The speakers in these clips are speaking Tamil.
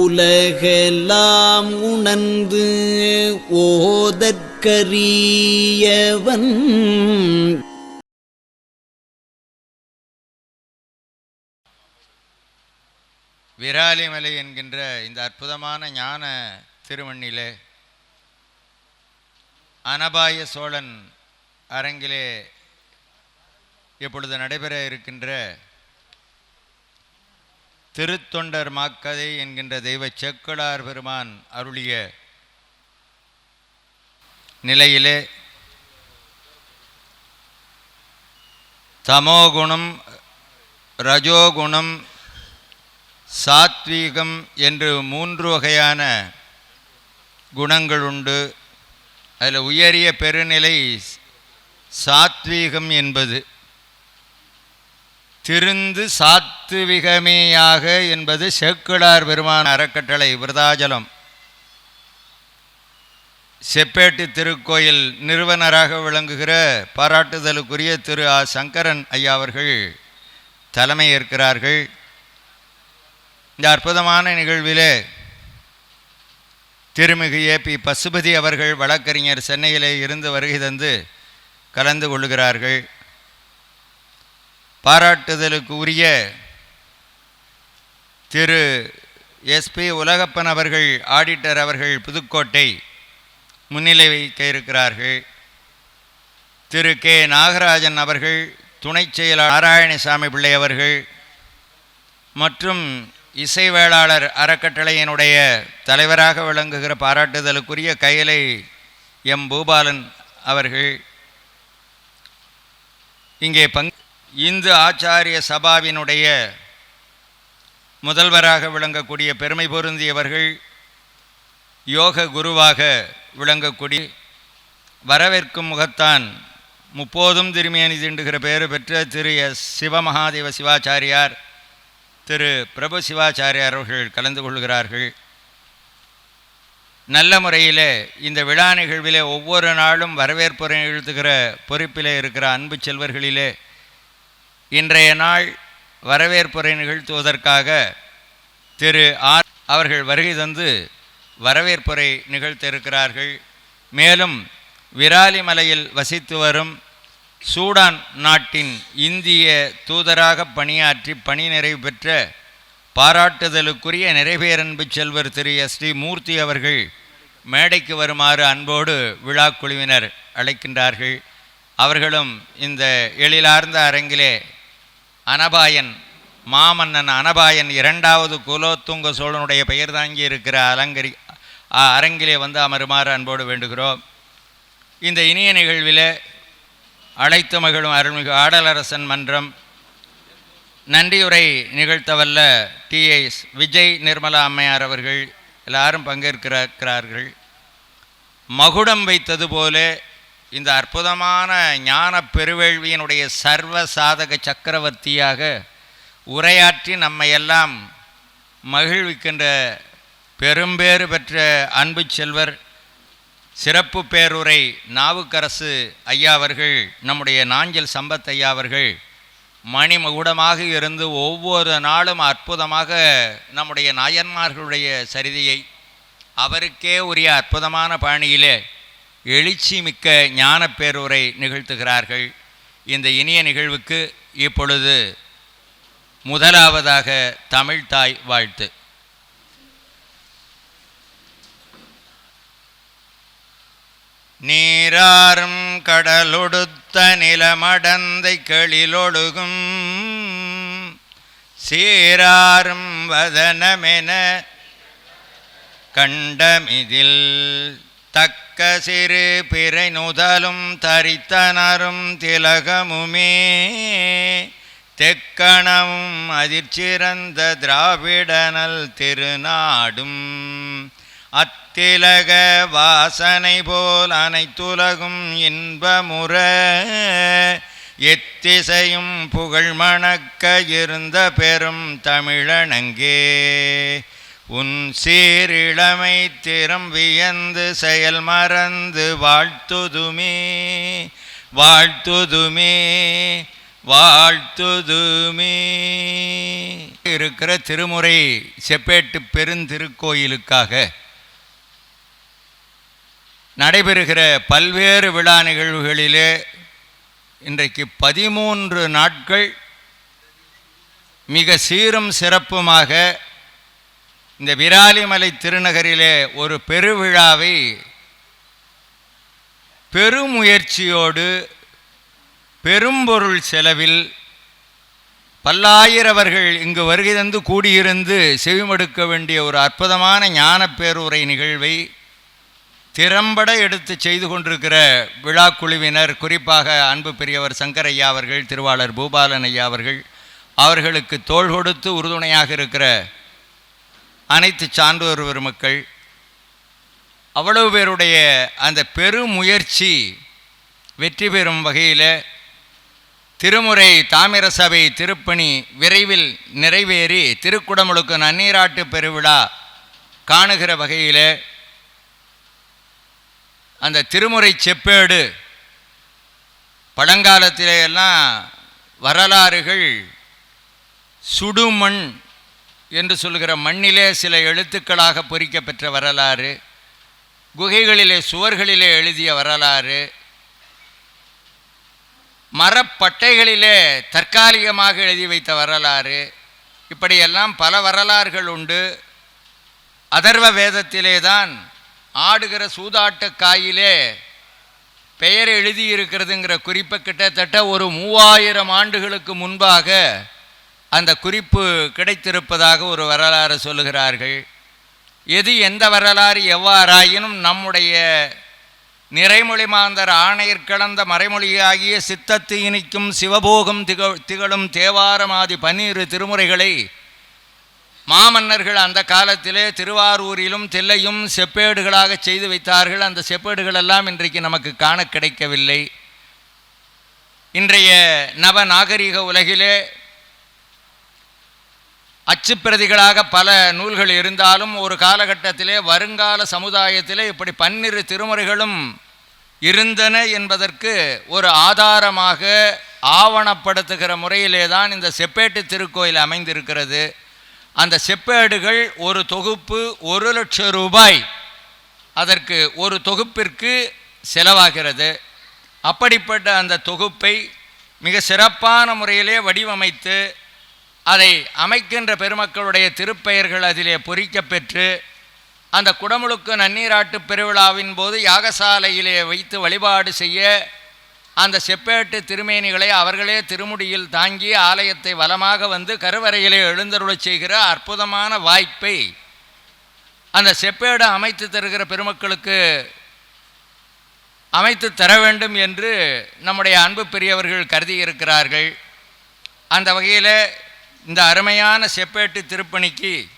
உலகெல்லாம் உணர்ந்து ஓதற்கரியவன். விராலிமலை என்கின்ற இந்த அற்புதமான ஞான திருமண்ணிலே அனபாய சோழன் அரங்கிலே இப்பொழுது நடைபெற இருக்கின்ற திருத்தொண்டர் மாக்கதை என்கின்ற தெய்வ செக்குளார் பெருமான் அருளிய நிலையிலே தமோகுணம் ரஜோகுணம் சாத்வீகம் என்று மூன்று வகையான குணங்கள் உண்டு. அதில் உயரிய பெருநிலை சாத்வீகம் என்பது. திருந்து சாத்துவிகமேயாக என்பது சேக்கிழார் பெருமான் அறக்கட்டளை விருதாஜலம். செப்பேட்டு திருக்கோயில் நிறுவனராக விளங்குகிற பாராட்டுதலுக்குரிய திரு ஆ. சங்கரன் ஐயா அவர்கள் தலைமை ஏற்கிறார்கள். இந்த அற்புதமான நிகழ்விலே திருமிகு ஏ. பி. பசுபதி அவர்கள் வழக்கறிஞர் சென்னையிலே இருந்து வருகை தந்து கலந்து கொள்ளுகிறார்கள். பாராட்டுதலுக்கு உரிய திரு எஸ்பி உலகப்பன் அவர்கள் ஆடிட்டர் அவர்கள் புதுக்கோட்டை முன்னிலை வைக்க இருக்கிறார்கள் திரு கே. நாகராஜன் அவர்கள் துணை செயலாளர் நாராயணசாமி பிள்ளை அவர்கள் மற்றும் இசை வேளாளர் அறக்கட்டளையினுடைய தலைவராக விளங்குகிற பாராட்டுதலுக்குரிய கையலை எம். பூபாலன் அவர்கள் இங்கே பங்கு இந்து ஆச்சாரிய சபாவினுடைய முதல்வராக விளங்கக்கூடிய பெருமை பொருந்தியவர்கள் யோக குருவாக விளங்கக்கூடிய வரவேற்கும் முகத்தான் முப்போதும் திரும்பியணி திண்டுகிற பெயர் பெற்ற திரு எஸ். சிவமகாதேவ சிவாச்சாரியார் திரு பிரபு சிவாச்சாரியார் அவர்கள் கலந்து கொள்கிறார்கள். நல்ல முறையில் இந்த விழா நிகழ்விலே ஒவ்வொரு நாளும் வரவேற்புரை எழுத்துகிற பொறுப்பிலே இருக்கிற அன்பு செல்வர்களிலே இன்றைய நாள் வரவேற்புரை நிகழ்த்துவதற்காக திரு ஆர் அவர்கள் வருகை தந்து வரவேற்புரை நிகழ்த்த இருக்கிறார்கள் மேலும் விராலிமலையில் வசித்து வரும் சூடான் நாட்டின் இந்திய தூதராக பணியாற்றி பணி நிறைவு பெற்ற பாராட்டுதலுக்குரிய நிறைவேறன்பு செல்வர் திரு எஸ் டி மூர்த்தி அவர்கள் மேடைக்கு வருமாறு அன்போடு விழா குழுவினர் அழைக்கின்றார்கள். அவர்களும் இந்த எழிலார்ந்த அரங்கிலே அனபாயன் மாமன்னன் அனபாயன் இரண்டாவது குலோத்துங்க சோழனுடைய பெயர் தாங்கி இருக்கிற அலங்கரி அரங்கிலே வந்து அமருமாறு அன்போடு வேண்டுகிறோம். இந்த இனிய நிகழ்வில் அழைத்து மகிழும் அருள்மிகு ஆடலரசன் மன்றம் நன்றியுரை நிகழ்த்தவல்ல டிஎஸ் விஜய் நிர்மலா அம்மையார் அவர்கள் எல்லாரும் பங்கேற்கிறார்கள். மகுடம் வைத்தது போல இந்த அற்புதமான ஞான பெருவேள்வியினுடைய சர்வ சாதக சக்கரவர்த்தியாக உரையாற்றி நம்மையெல்லாம் மகிழ்விக்கின்ற பெரும்பேறு பெற்ற அன்பு செல்வர் சிறப்பு பேருரை நாவுக்கரசு ஐயா அவர்கள் நம்முடைய நாஞ்சல் சம்பத் ஐயா அவர்கள் மணிமகுடமாக இருந்து ஒவ்வொரு நாளும் அற்புதமாக நம்முடைய நாயன்மார்களுடைய சரிதையை அவருக்கே உரிய அற்புதமான பாணியிலே எழுச்சி மிக்க ஞான பேருரை நிகழ்த்துகிறார்கள். இந்த இனிய நிகழ்வுக்கு இப்பொழுது முதலாவதாக தமிழ்தாய் வாழ்த்து. நீராறும் கடலொடுத்த நிலமடந்தை களிலொழுகும் சீராறும் வதனமென கண்டமிதில் தக்க சிறு பிறை நுதலும் தரித்தனரும் திலகமுமே. தெக்கணமும் அதிர்ச்சிறந்த திராவிடனல் திருநாடும். அத்திலக வாசனை போல் அனைத்துலகும் இன்பமுற. எத்திசையும் புகழ் மணக்க இருந்த பெரும் தமிழனங்கே. உன் சீரிழமை திறம் வியந்து செயல் மறந்து வாழ்த்துதுமே வாழ்த்துதுமே வாழ்த்துதுமே. இருக்கிற திருமுறை செப்பேட்டு பெருந்திருக்கோயிலுக்காக நடைபெறுகிற பல்வேறு விழா நிகழ்வுகளிலே இன்றைக்கு பதிமூன்று நாட்கள் மிக சீரும் சிறப்புமாக இந்த விராலிமலை திருநகரிலே ஒரு பெருவிழாவை பெருமுயற்சியோடு பெரும்பொருள் செலவில் பல்லாயிரவர்கள் இங்கு வருகை தந்து கூடியிருந்து செவிமடுக்க வேண்டிய ஒரு அற்புதமான ஞான பேருரை நிகழ்வை திறம்பட எடுத்து செய்து கொண்டிருக்கிற விழா குழுவினர் குறிப்பாக அன்பு பெரியவர் சங்கரையா அவர்கள் திருவாளர் பூபாலன் ஐயா அவர்கள் அவர்களுக்கு தோள் கொடுத்து உறுதுணையாக இருக்கிற அனைத்து சான்றோர் பெருமக்கள் அவ்வளவு பேருடைய அந்த பெருமுயற்சி வெற்றி பெறும் வகையில் திருமுறை தாமிர சபை திருப்பணி விரைவில் நிறைவேறி திருக்குடமுழுக்கு நன்னீராட்டு பெருவிழா காணுகிற வகையில் அந்த திருமுறை செப்பேடு பழங்காலத்திலேயெல்லாம் வரலாறுகள் சுடுமண் என்று சொல்கிற மண்ணிலே சில எழுத்துக்களாக பொறிக்கப்பெற்ற வரலாறு குகைகளிலே சுவர்களிலே எழுதிய வரலாறு மரப்பட்டைகளிலே தற்காலிகமாக எழுதி வைத்த வரலாறு இப்படியெல்லாம் பல வரலாறுகள் உண்டு. அதர்வ வேதத்திலே தான் ஆடுகிற சூதாட்ட காயிலே பெயர் எழுதியிருக்கிறதுங்கிற குறிப்பை கிட்டத்தட்ட ஒரு மூவாயிரம் ஆண்டுகளுக்கு முன்பாக அந்த குறிப்பு கிடைத்திருப்பதாக ஒரு வரலாறு சொல்லுகிறார்கள். எது எந்த வரலாறு எவ்வாறாயினும் நம்முடைய நிறைமொழி மாந்தர் ஆணையர் கலந்த மறைமொழியாகிய சித்தத்து இனிக்கும் சிவபோகம் திக திகழும் தேவாரமாதி பன்னிரு திருமுறைகளை மாமன்னர்கள் அந்த காலத்திலே திருவாரூரிலும் தில்லையும் செப்பேடுகளாக செய்து வைத்தார்கள். அந்த செப்பேடுகள் எல்லாம் இன்றைக்கு நமக்கு காண கிடைக்கவில்லை. இன்றைய நவ நாகரிக உலகிலே அச்சுப்பிரதிகளாக பல நூல்கள் இருந்தாலும் ஒரு காலகட்டத்திலே வருங்கால சமுதாயத்திலே இப்படி பன்னிரு திருமுறைகளும் இருந்தன என்பதற்கு ஒரு ஆதாரமாக ஆவணப்படுத்துகிற முறையிலே தான் இந்த செப்பேட்டு திருக்கோயில் அமைந்திருக்கிறது. அந்த செப்பேடுகள் ஒரு தொகுப்பு ஒரு லட்சம் ரூபாய் அதற்கு ஒரு தொகுப்பிற்கு செலவாகிறது. அப்படிப்பட்ட அந்த தொகுப்பை மிக சிறப்பான முறையிலே வடிவமைத்து அதை அமைக்கின்ற பெருமக்களுடைய திருப்பெயர்கள் அதிலே பொறிக்கப்பெற்று அந்த குடமுழுக்கு நன்னீராட்டு பெருவிழாவின் போது யாகசாலையிலே வைத்து வழிபாடு செய்ய அந்த செப்பேட்டு திருமேனிகளை அவர்களே திருமுடியில் தாங்கி ஆலயத்தை வலமாக வந்து கருவறையிலே எழுந்தருளச் செய்கிற அற்புதமான வாய்ப்பை அந்த செப்பேடு அமைத்து தருகிற பெருமக்களுக்கு அமைத்து தர வேண்டும் என்று நம்முடைய அன்பு பெரியவர்கள் கருதி இருக்கிறார்கள். அந்த வகையில் இந்த அருமையான செப்பேட்டு திருப்பணிக்கு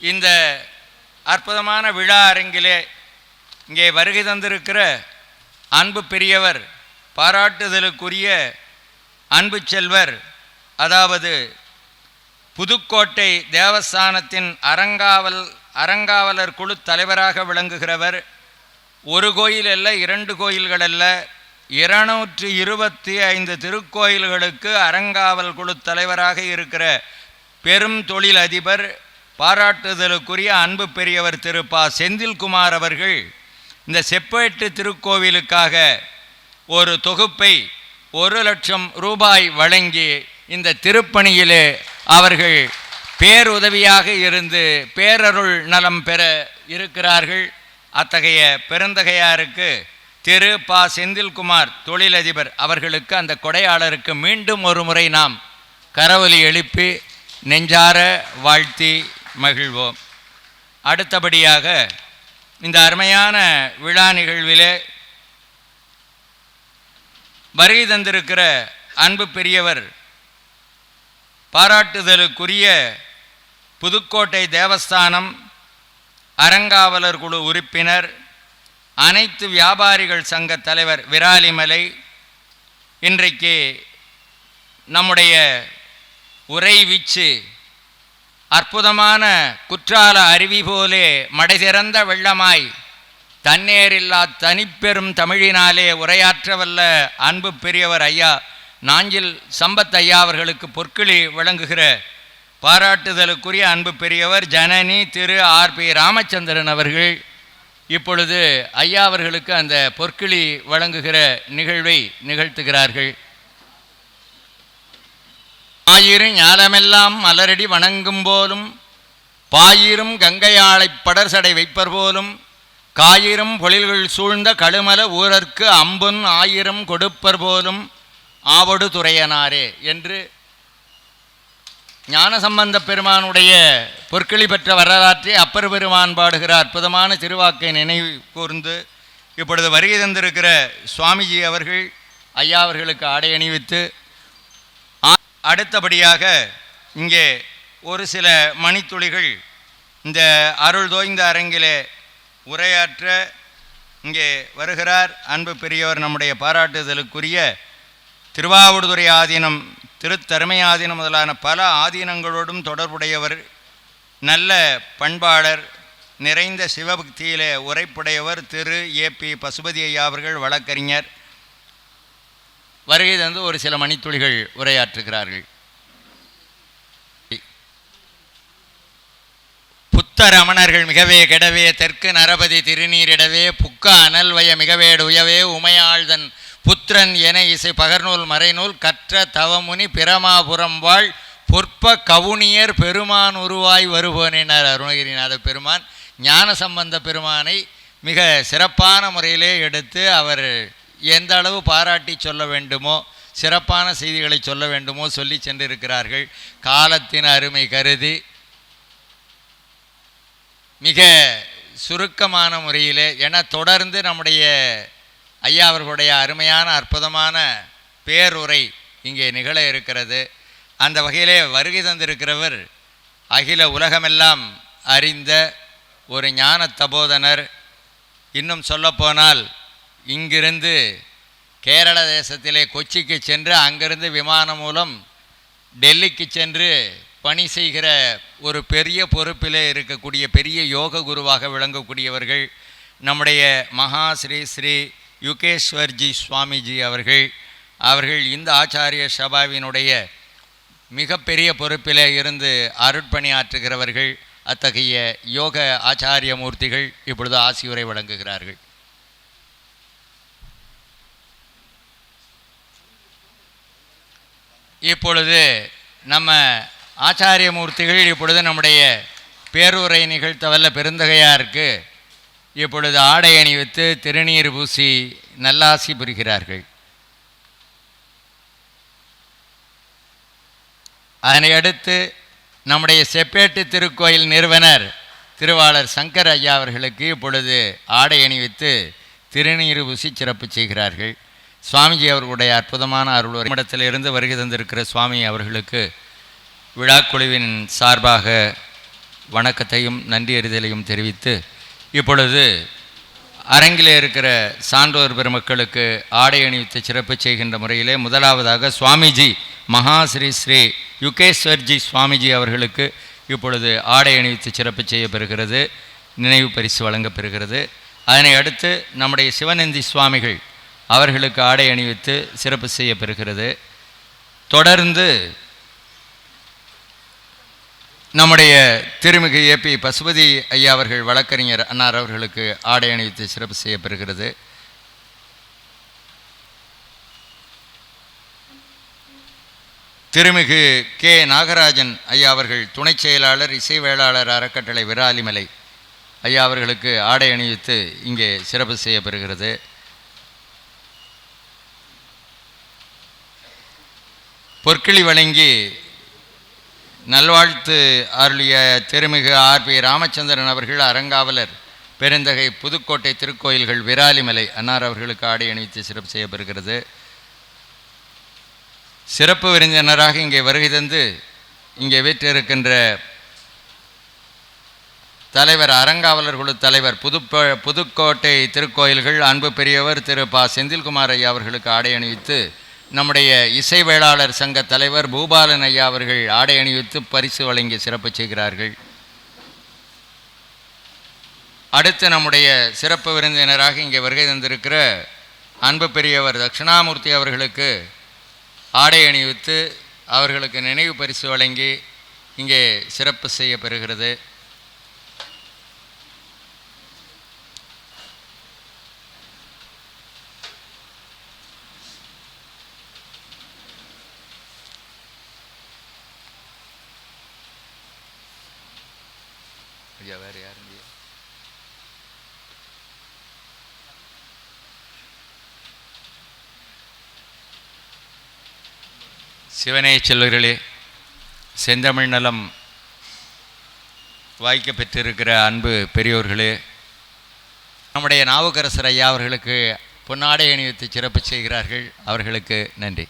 இந்த அற்புதமான விழா அரங்கிலே இங்கே வருகை தந்திருக்கிற அன்பு பெரியவர் பாராட்டுதலுக்குரிய அன்பு செல்வர் அதாவது புதுக்கோட்டை தேவஸ்தானத்தின் அறங்காவல் அறங்காவலர் குழு தலைவராக விளங்குகிறவர். ஒரு கோயில் அல்ல இரண்டு கோயில்கள் அல்ல. இருநூற்றி இருபத்தி ஐந்து திருக்கோயில்களுக்கு அறங்காவல் குழு தலைவராக இருக்கிற பெரும் தொழில் அதிபர் பாராட்டுதலுக்குரிய அன்பு பெரியவர் திரு. பா. செந்தில்குமார் அவர்கள் இந்த செப்பேட்டு திருக்கோவிலுக்காக ஒரு தொகுப்பை ஒரு லட்சம் ரூபாய் வழங்கி இந்த திருப்பணியிலே அவர்கள் பேருதவியாக இருந்து பேரருள் நலம் பெற இருக்கிறார்கள். அத்தகைய பெருந்தகையாருக்கு திரு பா. செந்தில்குமார் தொழிலதிபர் அவர்களுக்கு அந்த கொடையாளருக்கு மீண்டும் ஒரு முறை நாம் கரவொலி எழுப்பி நெஞ்சார வாழ்த்தி மகிழ்வோம். அடுத்தபடியாக இந்த அருமையான விழா நிகழ்விலே வருகை தந்திருக்கிற அன்பு பெரியவர் பாராட்டுதலுக்குரிய புதுக்கோட்டை தேவஸ்தானம் அறங்காவலர் குழு உறுப்பினர் அனைத்து வியாபாரிகள் சங்க தலைவர் விராலிமலை இன்றைக்கு நம்முடைய உரை வீச்சு அற்புதமான குற்றால அருவி போலே மடை திறந்த வெள்ளமாய் தன்னேரில்லா தனிப்பெரும் தமிழினாலே உரையாற்றவல்ல அன்பு பெரியவர் ஐயா நாஞ்சில் சம்பத் ஐயா அவர்களுக்கு பொற்கிளி விளங்குகிற பாராட்டுதலுக்குரிய அன்பு பெரியவர் ஜனனி திரு ஆர் பி ராமச்சந்திரன் அவர்கள். இப்பொழுது ஐயா அவர்களுக்கு அந்த பொற்கிளி வழங்குகிற நிகழ்வை நிகழ்த்துகிறார்கள். ஆயிரும் ஞாலமெல்லாம் மலரடி வணங்கும் போலும் பாயிரும் கங்கையாளை படர்சடை வைப்பர் போலும் காயிரும் பொழில்கள் சூழ்ந்த கழுமல ஊரர்க்கு அம்புன் ஆயிரம் கொடுப்பர் போலும் ஆவடு துறையனாரே என்று ஞானசம்பந்த பெருமானுடைய பொற்களி பெற்ற வரலாற்றை அப்பர் பெருமான் பாடுகிற அற்புதமான திருவாக்கை நினைவு கூர்ந்து இப்பொழுது வருகை தந்திருக்கிற சுவாமிஜி அவர்கள் ஐயா அவர்களுக்கு ஆடை அணிவித்து அடுத்தபடியாக இங்கே ஒரு சில மணித்துளிகள் இந்த அருள் தோய்ந்த அரங்கிலே உரையாற்ற இங்கே வருகிறார். அன்பு பெரியவர் நம்முடைய பாராட்டுதலுக்குரிய திருவாவடுதுறை ஆதீனம் திருத்தருமை ஆதீனம் முதலான பல ஆதீனங்களோடும் தொடர்புடையவர் நல்ல பண்பாளர் நிறைந்த சிவபக்தியிலே உரைப்புடையவர் திரு. ஏ. பி. பசுபதி ஐயா அவர்கள் வழக்கறிஞர். வருகை தந்து ஒரு சில மணித்துளிகள் உரையாற்றுகிறார்கள். புத்த ரமணர்கள் மிகவே கெடவே தெற்கு நரபதி திருநீரிடவே புக்க அனல்வய மிகவேடு உயவே உமையாழ்தன் புத்திரன் என இசை பகர்நூல் மறைநூல் கற்ற தவமுனி பிரமாபுரம் வாழ் பொற்ப கவுனியர் பெருமான் உருவாய் வருவோனினார் அருணகிரிநாத பெருமான். ஞான சம்பந்த பெருமானை மிக சிறப்பான முறையிலே எடுத்து அவர் எந்த அளவு பாராட்டி சொல்ல வேண்டுமோ சிறப்பான செய்திகளை சொல்ல வேண்டுமோ சொல்லி சென்றிருக்கிறார்கள். காலத்தின் அருமை கருதி மிக சுருக்கமான முறையிலே என தொடர்ந்து நம்முடைய ஐயா அவர்களுடைய அருமையான அற்புதமான பேருரை இங்கே நிகழ இருக்கிறது. அந்த வகையிலே வருகை தந்திருக்கிறவர் அகில உலகமெல்லாம் அறிந்த ஒரு ஞான தபோதனர். இன்னும் சொல்லப்போனால் இங்கிருந்து கேரள தேசத்திலே கொச்சிக்கு சென்று அங்கிருந்து விமானம் மூலம் டெல்லிக்கு சென்று பணி செய்கிற ஒரு பெரிய பொறுப்பிலே இருக்கக்கூடிய பெரிய யோக குருவாக விளங்கக்கூடியவர்கள் நம்முடைய மகா ஸ்ரீ ஸ்ரீ யுகேஸ்வர்ஜி சுவாமிஜி அவர்கள் அவர்கள் இந்த ஆச்சாரிய சபாவினுடைய மிகப்பெரிய பொறுப்பில் இருந்து அருட்பணி ஆற்றுகிறவர்கள் அத்தகைய யோக ஆச்சாரிய மூர்த்திகள் இப்பொழுது ஆசியுரை வழங்குகிறார்கள். இப்பொழுது நம்ம ஆச்சாரிய மூர்த்திகள் இப்பொழுது நம்முடைய பேருரை நிகழ்த்தவல்ல பெருந்தகையாருக்கு இப்பொழுது ஆடை அணிவித்து திருநீர் பூசி நல்லாசி புரிகிறார்கள். அதனை அடுத்து நம்முடைய செப்பேட்டு திருக்கோயில் நிறுவனர் திருவாளர் சங்கர் ஐயா அவர்களுக்கு இப்பொழுது ஆடை அணிவித்து திருநீர் பூசி சிறப்பு செய்கிறார்கள். சுவாமிஜி அவர்களுடைய அற்புதமான அருள் இடத்திலிருந்து வருகை தந்திருக்கிற சுவாமி அவர்களுக்கு விழாக்குழுவின் சார்பாக வணக்கத்தையும் நன்றி அறிதலையும் தெரிவித்து இப்பொழுது அரங்கிலே இருக்கிற சான்றோர் பெருமக்களுக்கு ஆடை அணிவித்து சிறப்பு செய்கின்ற முறையிலே முதலாவதாக சுவாமிஜி மகா ஸ்ரீ ஸ்ரீ யுகேஸ்வர்ஜி சுவாமிஜி அவர்களுக்கு இப்பொழுது ஆடை அணிவித்து சிறப்பு செய்யப்பெறுகிறது நினைவு பரிசு வழங்கப்பெறுகிறது அதனை அடுத்து நம்முடைய சிவநந்தி சுவாமிகள் அவர்களுக்கு ஆடை அணிவித்து சிறப்பு செய்யப்பெறுகிறது தொடர்ந்து நம்முடைய திருமிகு ஏபி பசுபதி ஐயா அவர்கள் வழக்கறிஞர் அன்னார் அவர்களுக்கு ஆடை அணிவித்து சிறப்பு செய்யப்பெறுகிறது. திருமிகு கே நாகராஜன் ஐயா அவர்கள் துணைச் செயலாளர் இசை வேளாளர் அறக்கட்டளை விராலிமலை ஐயா அவர்களுக்கு ஆடை அணிவித்து இங்கே சிறப்பு செய்யப்பெறுகிறது. பொற்கிளி வழங்கி நல்வாழ்த்து அருளிய திருமிகு ஆர் பி ராமச்சந்திரன் அவர்கள் அறங்காவலர் பெருந்தகை புதுக்கோட்டை திருக்கோயில்கள் விராலிமலை அன்னார் அவர்களுக்கு ஆடை அணிவித்து சிறப்பு செய்யப்படுகிறது சிறப்பு விருந்தினராக இங்கே வருகை தந்து இங்கே வீற்றிருக்கின்ற தலைவர் அறங்காவலர் குழு தலைவர் புதுப்ப புதுக்கோட்டை திருக்கோயில்கள் அன்பு பெரியவர் திரு பா செந்தில்குமார் ஐயா அவர்களுக்கு ஆடை அணிவித்து நம்முடைய இசை வேளாளர் சங்க தலைவர் பூபாலன் ஐயா அவர்கள் ஆடை அணிவித்து பரிசு வழங்கி சிறப்பு செய்கிறார்கள். அடுத்து நம்முடைய சிறப்பு விருந்தினராக இங்கே வருகை தந்திருக்கிற அன்பு பெரியவர் தட்சிணாமூர்த்தி அவர்களுக்கு ஆடை அணிவித்து அவர்களுக்கு நினைவு பரிசு வழங்கி இங்கே சிறப்பு செய்யப்பெறுகிறது. சிவனே செல்வர்களே செந்தமிழ் நலம் வாய்க்க பெற்றிருக்கிற அன்பு பெரியோர்களே நம்முடைய நாவுக்கரசர் ஐயா அவர்களுக்கு பொன்னாடை அணிவித்து சிறப்பு செய்கிறார்கள். அவர்களுக்கு நன்றி.